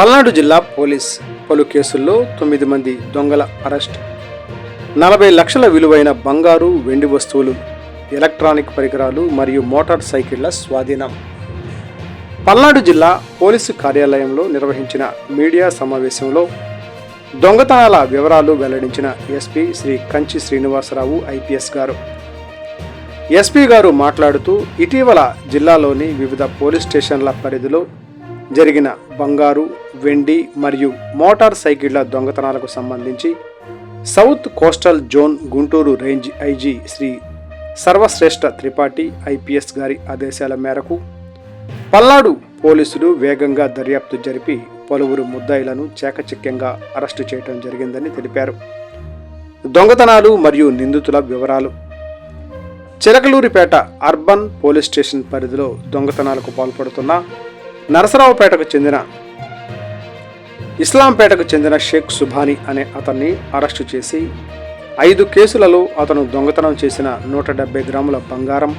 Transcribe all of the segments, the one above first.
పల్నాడు జిల్లా పోలీస్ పలు కేసుల్లో తొమ్మిది మంది దొంగల అరెస్ట్ నలభై లక్షల విలువైన బంగారు వెండి వస్తువులు ఎలక్ట్రానిక్ పరికరాలు మరియు మోటార్ సైకిళ్ళ స్వాధీనం. పల్నాడు జిల్లా పోలీసు కార్యాలయంలో నిర్వహించిన మీడియా సమావేశంలో దొంగతనాల వివరాలు వెల్లడించిన ఎస్పీ శ్రీ కంచి శ్రీనివాసరావు ఐపీఎస్ గారు. ఎస్పీ గారు మాట్లాడుతూ ఇటీవల జిల్లాలోని వివిధ పోలీస్ స్టేషన్ల పరిధిలో జరిగిన బంగారు వెండి మరియు మోటార్ సైకిళ్ళ దొంగతనాలకు సంబంధించి south coastal zone Guntur range IG Shri Sarvashreshtha Tripathi IPS గారి ఆదేశాల మేరకు పల్నాడు పోలీసులు వేగంగా దర్యాప్తు జరిపి పలువురు ముద్దాయిలను చేకచిక్యంగా అరెస్టు చేయడం జరిగిందని తెలిపారు. దొంగతనాలు మరియు నిందితుల వివరాలు. చిలకలూరిపేట అర్బన్ పోలీస్ స్టేషన్ పరిధిలో దొంగతనాలకు పాల్పడుతున్న నరసరావుపేటకు చెందిన ఇస్లాంపేటకు చెందిన షేక్ సుభాని అనే అతన్ని అరెస్టు చేసి ఐదు కేసులలో అతను దొంగతనం చేసిన నూట డెబ్బై గ్రాముల బంగారం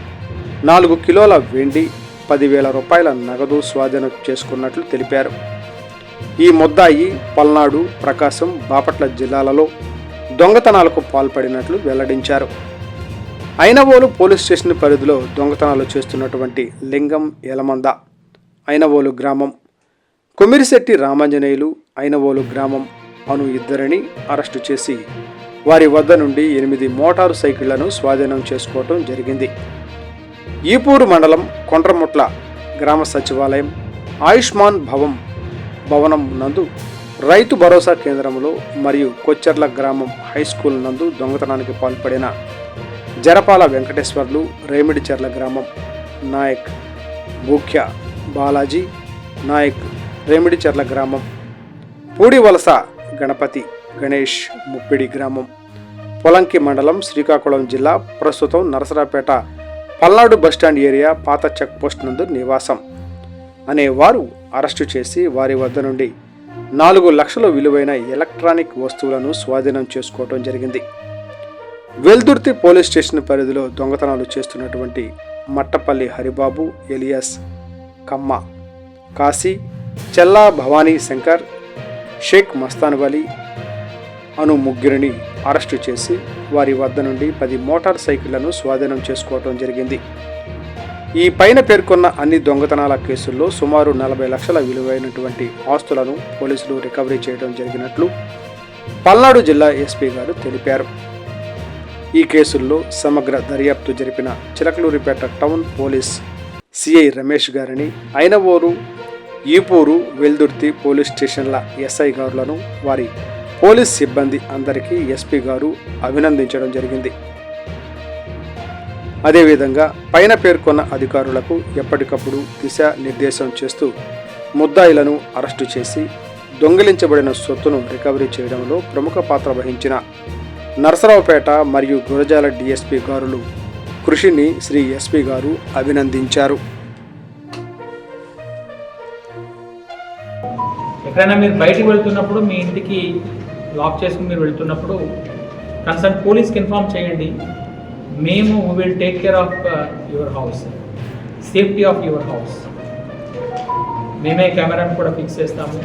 నాలుగు కిలోల వెండి పదివేల రూపాయల నగదు స్వాధీనం చేసుకున్నట్లు తెలిపారు. ఈ ముద్దాయి పల్నాడు ప్రకాశం బాపట్ల జిల్లాలలో దొంగతనాలకు పాల్పడినట్లు వెల్లడించారు. అయినవోలు పోలీస్ స్టేషన్ పరిధిలో దొంగతనాలు చేస్తున్నటువంటి లింగం యలమంద అయినవోలు గ్రామం. కొమిరిశెట్టి రామాంజనేయులు అయినవోలు గ్రామం అను ఇద్దరిని అరెస్టు చేసి వారి వద్ద నుండి ఎనిమిది మోటారు సైకిళ్ళను స్వాధీనం చేసుకోవటం జరిగింది. ఈపూరు మండలం కొండ్రముట్ల గ్రామ సచివాలయం ఆయుష్మాన్ భవం భవనం నందు రైతు భరోసా కేంద్రంలో మరియు కొచ్చెర్ల గ్రామం హై స్కూల్ నందు దొంగతనానికి పాల్పడిన జరపాల వెంకటేశ్వర్లు రేమిడిచెర్ల గ్రామం నాయక్ ముఖ్య బాలాజీ నాయక్ రేమిడిచెర్ల గ్రామం పూడివలస గణపతి గణేష్ ముప్పిడి గ్రామం పొలంకి మండలం శ్రీకాకుళం జిల్లా ప్రస్తుతం Narasaraopet Palnadu bus stand area పాత చెక్ పోస్ట్ నందు నివాసం అనేవారు అరెస్టు చేసి వారి వద్ద నుండి నాలుగు లక్షల విలువైన ఎలక్ట్రానిక్ వస్తువులను స్వాధీనం చేసుకోవడం జరిగింది. వెల్దుర్తి పోలీస్ స్టేషన్ పరిధిలో దొంగతనాలు చేస్తున్నటువంటి మట్టపల్లి హరిబాబు ఎలియాస్ కమ్మ కాశీ చెల్లా భవానీ శంకర్ షేక్ మస్తాన్ అను ముగ్గురిని అరెస్టు చేసి వారి వద్ద నుండి పది మోటార్ సైకిళ్ళను స్వాధీనం చేసుకోవటం జరిగింది. ఈ పైన పేర్కొన్న అన్ని దొంగతనాల కేసుల్లో సుమారు నలభై లక్షల విలువైనటువంటి ఆస్తులను పోలీసులు రికవరీ చేయడం జరిగినట్లు పల్నాడు జిల్లా ఎస్పీ గారు తెలిపారు. ఈ కేసుల్లో సమగ్ర దర్యాప్తు జరిపిన Chilakaluripet town police CI Ramesh గారిని అయినవోరు ఈపూరు వెల్దుర్తి పోలీస్ స్టేషన్ల ఎస్ఐ గారులను వారి పోలీస్ సిబ్బంది అందరికీ ఎస్పీ గారు అభినందించడం జరిగింది. అదేవిధంగా పైన పేర్కొన్న అధికారులకు ఎప్పటికప్పుడు దిశానిర్దేశం చేస్తూ ముద్దాయిలను అరెస్టు చేసి దొంగిలించబడిన సొత్తును రికవరీ చేయడంలో ప్రముఖ పాత్ర వహించిన నరసరావుపేట మరియు గురజాల డిఎస్పీ గారులు కృషిని శ్రీ ఎస్పి గారు అభినందించారు. ఎక్కడైనా మీరు బయటికి వెళ్తున్నప్పుడు మీ ఇంటికి లాక్ చేసుకుని మీరు వెళ్తున్నప్పుడు కన్సర్న్ పోలీస్కి ఇన్ఫామ్ చేయండి. మేము will take care of uh, your house. Safety of your house. మేమే కెమెరాను కూడా ఫిక్స్ చేస్తాము.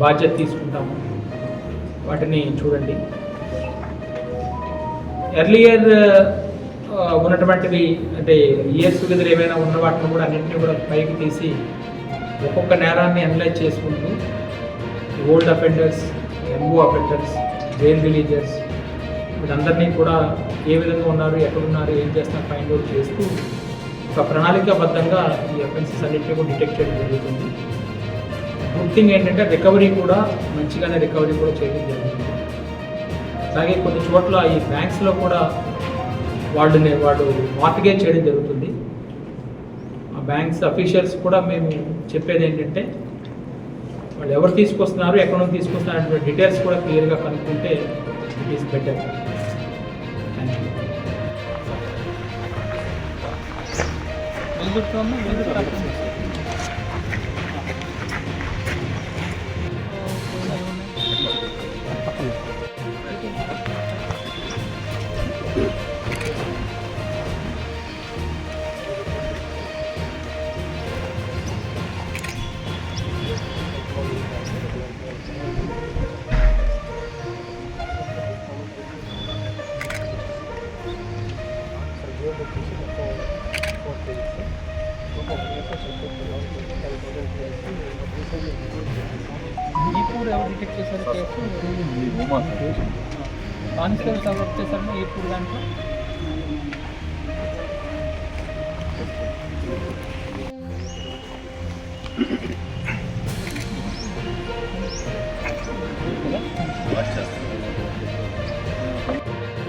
బాధ్యత తీసుకుంటాము. వాటిని చూడండి. ఎర్లియర్ ఉన్నటువంటివి అంటే ఇయర్స్ టుగెదర్ ఏమైనా ఉన్న వాటిని కూడా అన్నింటినీ కూడా పైకి తీసి ఒక్కొక్క నేరాన్ని అనలైజ్ చేసుకుంటూ ఓల్డ్ అఫెండర్స్ ఎంబూ అఫెండర్స్ జైల్ రిలీజర్స్ వీళ్ళందరినీ కూడా ఏ విధంగా ఉన్నారు ఎక్కడున్నారు ఏం చేస్తున్నారు ఫైండ్ అవుట్ చేస్తూ ఒక ప్రణాళికాబద్ధంగా ఈ అఫెన్సెస్ అన్నింటినీ కూడా డిటెక్ట్ చేయడం జరుగుతుంది. గుడ్ థింగ్ ఏంటంటే రికవరీ కూడా మంచిగానే రికవరీ కూడా చేయడం జరుగుతుంది. అలాగే కొన్ని చోట్ల ఈ బ్యాంక్స్లో కూడా వాడిని వాడు మార్టిగేజ్ చేయడం జరుగుతుంది. ఆ బ్యాంక్స్ అఫీషియల్స్ కూడా మేము చెప్పేది ఏంటంటే వాళ్ళు ఎవరు తీసుకొస్తున్నారు ఎక్కడ నుంచి తీసుకొస్తున్నారు అటువంటి డీటెయిల్స్ కూడా క్లియర్గా కనుక్కుంటే it is better. Thank you ఇప్పుడు ఎవరు డిటెక్ట్ చేశారు? కేసు? కానిస్టేబుల్స్ ఎవరు వచ్చేసారు ఇప్పుడు దాంట్లో?